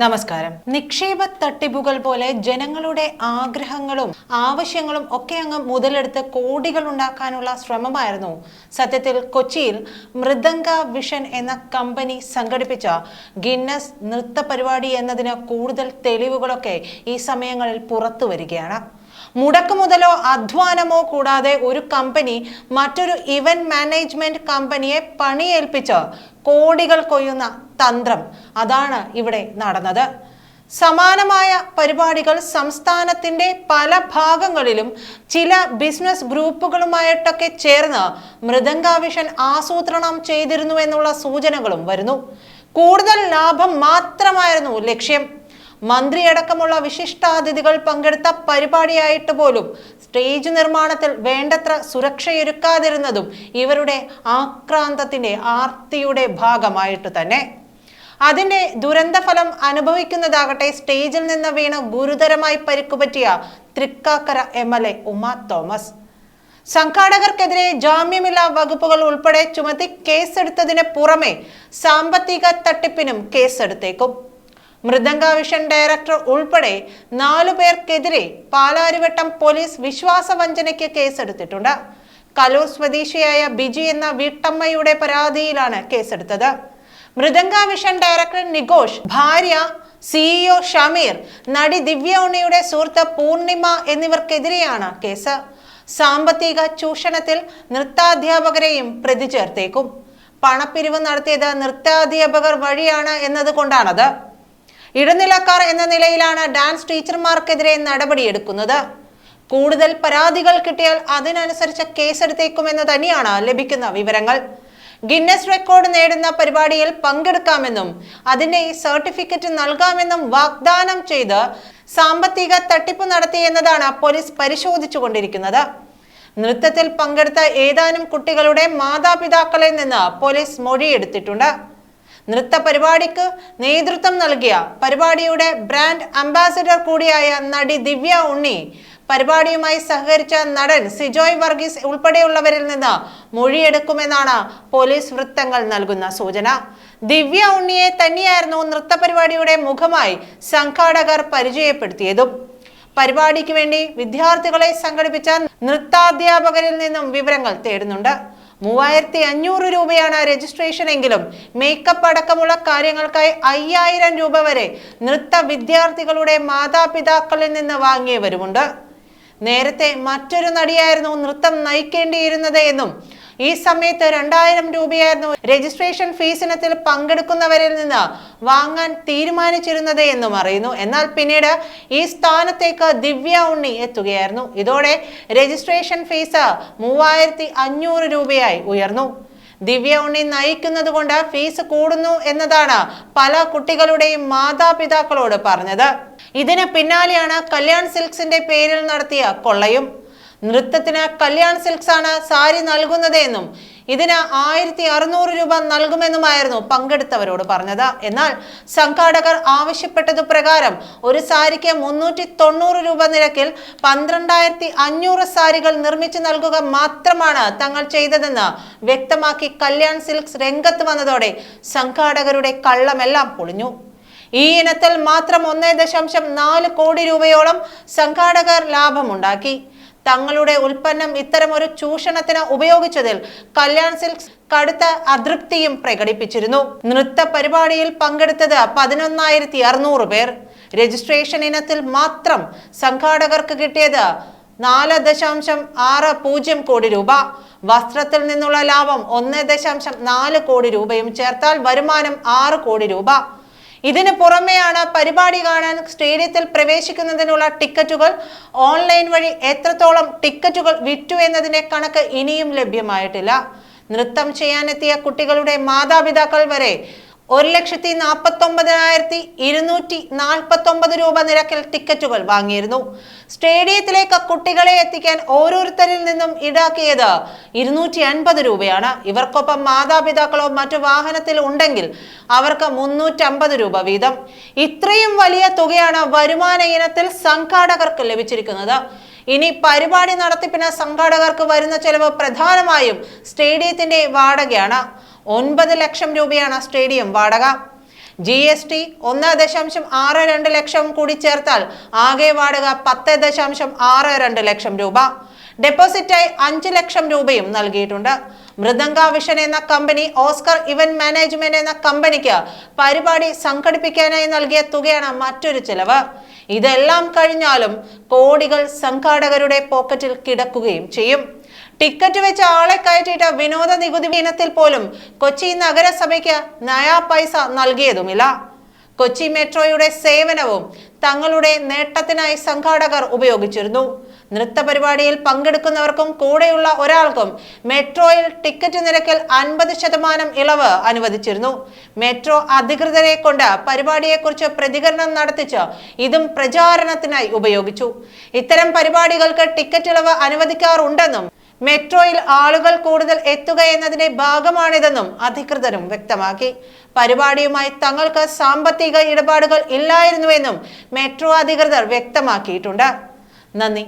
നമസ്കാരം. നിക്ഷേപ തട്ടിപ്പുകൾ പോലെ ജനങ്ങളുടെ ആഗ്രഹങ്ങളും ആവശ്യങ്ങളും ഒക്കെ അങ്ങ് മുതലെടുത്ത് കോടികൾ ഉണ്ടാക്കാനുള്ള ശ്രമമായിരുന്നു. സത്യത്തിൽ കൊച്ചിയിൽ മൃദംഗ വിഷൻ എന്ന കമ്പനി സംഘടിപ്പിച്ച ഗിന്നസ് നൃത്ത പരിപാടി എന്നതിന് കൂടുതൽ തെളിവുകളൊക്കെ ഈ സമയങ്ങളിൽ പുറത്തു വരികയാണ്. മുടക്കുമുതലോ അധ്വാനമോ കൂടാതെ ഒരു കമ്പനി മറ്റൊരു ഇവന്റ് മാനേജ്മെന്റ് കമ്പനിയെ പണിയേൽപ്പിച്ച് കോടികൾ കൊയ്യുന്ന തന്ത്രം അതാണ് ഇവിടെ നടന്നത്. സമാനമായ പരിപാടികൾ സംസ്ഥാനത്തിന്റെ പല ഭാഗങ്ങളിലും ചില ബിസിനസ് ഗ്രൂപ്പുകളുമായിട്ടൊക്കെ ചേർന്ന് മൃദംഗാവിഷൻ ആസൂത്രണം ചെയ്തിരുന്നു എന്നുള്ള സൂചനകളും വരുന്നു. കൂടുതൽ ലാഭം മാത്രമായിരുന്നു ലക്ഷ്യം. മന്ത്രിയടക്കമുള്ള വിശിഷ്ടാതിഥികൾ പങ്കെടുത്ത പരിപാടിയായിട്ട് പോലും സ്റ്റേജ് നിർമ്മാണത്തിൽ വേണ്ടത്ര സുരക്ഷയൊരുക്കാതിരുന്നതും ഇവരുടെ ആക്രാന്തത്തിന്റെ ആർത്തിയുടെ ഭാഗമായിട്ട് തന്നെ. അതിന്റെ ദുരന്തഫലം അനുഭവിക്കുന്നതാകട്ടെ സ്റ്റേജിൽ നിന്ന് വീണ് ഗുരുതരമായി പരിക്കുപറ്റിയ Thrikkakara M L A Uma Thomas. സംഘാടകർക്കെതിരെ ജാമ്യമില്ലാ വകുപ്പുകൾ ഉൾപ്പെടെ ചുമത്തി കേസെടുത്തതിന് പുറമെ സാമ്പത്തിക തട്ടിപ്പിനും കേസെടുത്തേക്കും. മൃദംഗാവിഷൻ ഡയറക്ടർ ഉൾപ്പെടെ നാലു പേർക്കെതിരെ പാലാരിവട്ടം പോലീസ് വിശ്വാസവഞ്ചനയ്ക്ക് കേസെടുത്തിട്ടുണ്ട്. കലൂർ സ്വദേശിയായ ബിജി എന്ന വീട്ടമ്മയുടെ പരാതിയിലാണ് കേസെടുത്തത്. മൃദംഗ വിഷൻ ഡയറക്ടർ നിഗോഷ് ഭാര്യ സിഇഒ ഷമീർ നടി ദിവ്യ ഉണ്ണിയുടെ സുഹൃത്ത് പൂർണിമ എന്നിവർക്കെതിരെയാണ് കേസ്. സാമ്പത്തിക ചൂഷണത്തിൽ നൃത്താധ്യാപകരെയും പ്രതി ചേർത്തേക്കും പണപ്പിരിവ് നടത്തിയത് നൃത്താധ്യാപകർ വഴിയാണ് എന്നതുകൊണ്ടാണത്. ഇടനിലക്കാർ എന്ന നിലയിലാണ് ഡാൻസ് ടീച്ചർമാർക്കെതിരെ നടപടിയെടുക്കുന്നത്. കൂടുതൽ പരാതികൾ കിട്ടിയാൽ അതിനനുസരിച്ച് കേസെടുത്തേക്കുമെന്ന് തന്നെയാണ് ലഭിക്കുന്ന വിവരങ്ങൾ. ഗിന്നസ് റെക്കോർഡ് നേടുന്ന പരിപാടിയിൽ പങ്കെടുക്കാമെന്നും അതിന്റെ സർട്ടിഫിക്കറ്റ് നൽകാമെന്നും വാഗ്ദാനം ചെയ്ത് സാമ്പത്തിക തട്ടിപ്പ് നടത്തി എന്നതാണ് പോലീസ് പരിശോധിച്ചുകൊണ്ടിരിക്കുന്നത്. നൃത്തത്തിൽ പങ്കെടുത്ത ഏതാനും കുട്ടികളുടെ മാതാപിതാക്കളിൽ നിന്ന് പോലീസ് മൊഴിയെടുത്തിട്ടുണ്ട്. നൃത്ത പരിപാടിക്ക് നേതൃത്വം നൽകിയ പരിപാടിയുടെ ബ്രാൻഡ് അംബാസഡർ കൂടിയായ നടി ദിവ്യ ഉണ്ണി പരിപാടിയുമായി സഹകരിച്ച നടൻ സിജോയ് വർഗീസ് ഉൾപ്പെടെയുള്ളവരിൽ നിന്ന് മൊഴിയെടുക്കുമെന്നാണ് പോലീസ് വൃത്തങ്ങൾ നൽകുന്ന സൂചന. ദിവ്യ ഉണ്ണിയെ തന്നെയായിരുന്നു നൃത്ത പരിപാടിയുടെ മുഖമായി സംഘാടകർ പരിചയപ്പെടുത്തിയതും. പരിപാടിക്ക് വേണ്ടി വിദ്യാർത്ഥികളെ സംഘടിപ്പിച്ച നൃത്താധ്യാപകരിൽ നിന്നും വിവരങ്ങൾ തേടുന്നുണ്ട്. മൂവായിരത്തി അഞ്ഞൂറ് രൂപയാണ് രജിസ്ട്രേഷൻ എങ്കിലും മേക്കപ്പ് അടക്കമുള്ള കാര്യങ്ങൾക്കായി അയ്യായിരം രൂപ വരെ നൃത്ത വിദ്യാർത്ഥികളുടെ മാതാപിതാക്കളിൽ നിന്ന് വാങ്ങിയവരുമുണ്ട്. നേരത്തെ മറ്റൊരു നടിയായിരുന്നു നൃത്തം നയിക്കേണ്ടിയിരുന്നത് എന്നും ഈ സമയത്ത് രണ്ടായിരം രൂപയായിരുന്നു രജിസ്ട്രേഷൻ ഫീസ് ഇനത്തിൽ പങ്കെടുക്കുന്നവരിൽ നിന്ന് വാങ്ങാൻ തീരുമാനിച്ചിരുന്നത് എന്നും അറിയുന്നു. എന്നാൽ പിന്നീട് ഈ സ്ഥാനത്തേക്ക് ദിവ്യ ഉണ്ണി എത്തുകയായിരുന്നു. ഇതോടെ രജിസ്ട്രേഷൻ ഫീസ് മൂവായിരത്തി അഞ്ഞൂറ് രൂപയായി ഉയർന്നു. ദിവ്യ ഉണ്ണി നയിക്കുന്നത് കൊണ്ട് ഫീസ് കൂടുന്നു എന്നതാണ് പല കുട്ടികളുടെയും മാതാപിതാക്കളോട് പറഞ്ഞത്. ഇതിന് പിന്നാലെയാണ് കല്യാൺ സിൽക്സിന്റെ പേരിൽ നടത്തിയ കൊള്ളയും. നൃത്തത്തിന് കല്യാൺ സിൽക്സ് ആണ് സാരി നൽകുന്നത് എന്നും ഇതിന് ആയിരത്തി അറുന്നൂറ് രൂപ നൽകുമെന്നുമായിരുന്നു പങ്കെടുത്തവരോട് പറഞ്ഞത്. എന്നാൽ സംഘാടകർ ആവശ്യപ്പെട്ടതു പ്രകാരം ഒരു സാരിക്ക് മുന്നൂറ്റി തൊണ്ണൂറ് രൂപ നിരക്കിൽ പന്ത്രണ്ടായിരത്തി അഞ്ഞൂറ് സാരികൾ നിർമ്മിച്ചു നൽകുക മാത്രമാണ് തങ്ങൾ ചെയ്തതെന്ന് വ്യക്തമാക്കി കല്യാൺ സിൽക്സ് രംഗത്ത് വന്നതോടെ സംഘാടകരുടെ കള്ളമെല്ലാം പൊളിഞ്ഞു. ഈ ഇനത്തിൽ മാത്രം ഒന്നേ ദശാംശം നാല് കോടി രൂപയോളം സംഘാടകർ ലാഭമുണ്ടാക്കി. തങ്ങളുടെ ഉൽപ്പന്നം ഇത്തരമൊരു ചൂഷണത്തിന് ഉപയോഗിച്ചതിൽ കല്യാൺ സിൽക്സ് കടുത്ത അതൃപ്തിയും പ്രകടിപ്പിച്ചിരുന്നു. നൃത്ത പരിപാടിയിൽ പങ്കെടുത്തത് പതിനൊന്നായിരത്തി അറുന്നൂറ് പേർ. രജിസ്ട്രേഷൻ ഇനത്തിൽ മാത്രം സംഘാടകർക്ക് കിട്ടിയത് നാല് ദശാംശം ആറ് പൂജ്യം കോടി രൂപ. വസ്ത്രത്തിൽ നിന്നുള്ള ലാഭം ഒന്ന് ദശാംശം നാല് കോടി രൂപയും ചേർത്താൽ വരുമാനം ആറ് കോടി രൂപ. ഇതിന് പുറമെയാണ് പരിപാടി കാണാൻ സ്റ്റേഡിയത്തിൽ പ്രവേശിക്കുന്നതിനുള്ള ടിക്കറ്റുകൾ. ഓൺലൈൻ വഴി എത്രത്തോളം ടിക്കറ്റുകൾ വിറ്റു എന്നതിന്റെ കണക്ക് ഇനിയും ലഭ്യമായിട്ടില്ല. നൃത്തം ചെയ്യാനെത്തിയ കുട്ടികളുടെ മാതാപിതാക്കൾ വരെ ഒരു ലക്ഷത്തി നാൽപ്പത്തി ഒമ്പതിനായിരത്തി ഇരുന്നൂറ്റി നാൽപ്പത്തി ഒമ്പത് രൂപ നിരക്കിൽ ടിക്കറ്റുകൾ വാങ്ങിയിരുന്നു. സ്റ്റേഡിയത്തിലേക്ക് കുട്ടികളെ എത്തിക്കാൻ ഓരോരുത്തരിൽ നിന്നും ഈടാക്കിയത് ഇരുന്നൂറ്റി അൻപത് രൂപയാണ്. ഇവർക്കൊപ്പം മാതാപിതാക്കളോ മറ്റു വാഹനത്തിൽ ഉണ്ടെങ്കിൽ അവർക്ക് മുന്നൂറ്റമ്പത് രൂപ വീതം. ഇത്രയും വലിയ തുകയാണ് വരുമാന ഇനത്തിൽ സംഘാടകർക്ക് ലഭിച്ചിരിക്കുന്നത്. ഇനി പരിപാടി നടത്തിപ്പിന് സംഘാടകർക്ക് വരുന്ന ചെലവ് പ്രധാനമായും സ്റ്റേഡിയത്തിന്റെ വാടകയാണ്. ഒൻപത് ലക്ഷം രൂപയാണ് സ്റ്റേഡിയം വാടക. ജി എസ് ടി ഒന്ന് ദശാംശം ആറ് രണ്ട് ലക്ഷം കൂടി ചേർത്താൽ ആകെ വാടക പത്ത് ദശാംശം ആറ് രണ്ട് ലക്ഷം രൂപ. ഡെപ്പോസിറ്റായി അഞ്ച് ലക്ഷം രൂപയും നൽകിയിട്ടുണ്ട്. മൃദംഗ വിഷൻ എന്ന കമ്പനി ഓസ്കർ ഇവന്റ് മാനേജ്മെന്റ് എന്ന കമ്പനിക്ക് പരിപാടി സംഘടിപ്പിക്കാനായി നൽകിയ തുകയാണ് മറ്റൊരു ചിലവ്. ഇതെല്ലാം കഴിഞ്ഞാലും കോടികൾ സംഘാടകരുടെ പോക്കറ്റിൽ കിടക്കുകയും ചെയ്യും. ടിക്കറ്റ് വെച്ച് ആളെ കയറ്റിയിട്ട് വിനോദ നികുതി ഇനത്തിൽ പോലും കൊച്ചി നഗരസഭയ്ക്ക് നയാ പൈസ നൽകിയതുമില്ല. കൊച്ചി മെട്രോയുടെ സേവനവും തങ്ങളുടെ നേട്ടത്തിനായി സംഘാടകർ ഉപയോഗിച്ചിരുന്നു. നൃത്ത പരിപാടിയിൽ പങ്കെടുക്കുന്നവർക്കും കൂടെയുള്ള ഒരാൾക്കും മെട്രോയിൽ ടിക്കറ്റ് നിരക്കിൽ അൻപത് ശതമാനം ഇളവ് അനുവദിച്ചിരുന്നു. മെട്രോ അധികൃതരെ കൊണ്ട് പരിപാടിയെക്കുറിച്ച് പ്രതികരണം നടത്തിച്ച് ഇതും പ്രചാരണത്തിനായി ഉപയോഗിച്ചു. ഇത്തരം പരിപാടികൾക്ക് ടിക്കറ്റ് ഇളവ് അനുവദിക്കാറുണ്ടെന്നും മെട്രോയിൽ ആളുകൾ കൂടുതൽ എത്തുക എന്നതിന്റെ ഭാഗമാണിതെന്നും അധികൃതരും വ്യക്തമാക്കി. പരിപാടിയുമായി തങ്ങൾക്ക് സാമ്പത്തിക ഇടപാടുകൾ ഇല്ലായിരുന്നുവെന്നും മെട്രോ അധികൃതർ വ്യക്തമാക്കിയിട്ടുണ്ട്. നന്ദി.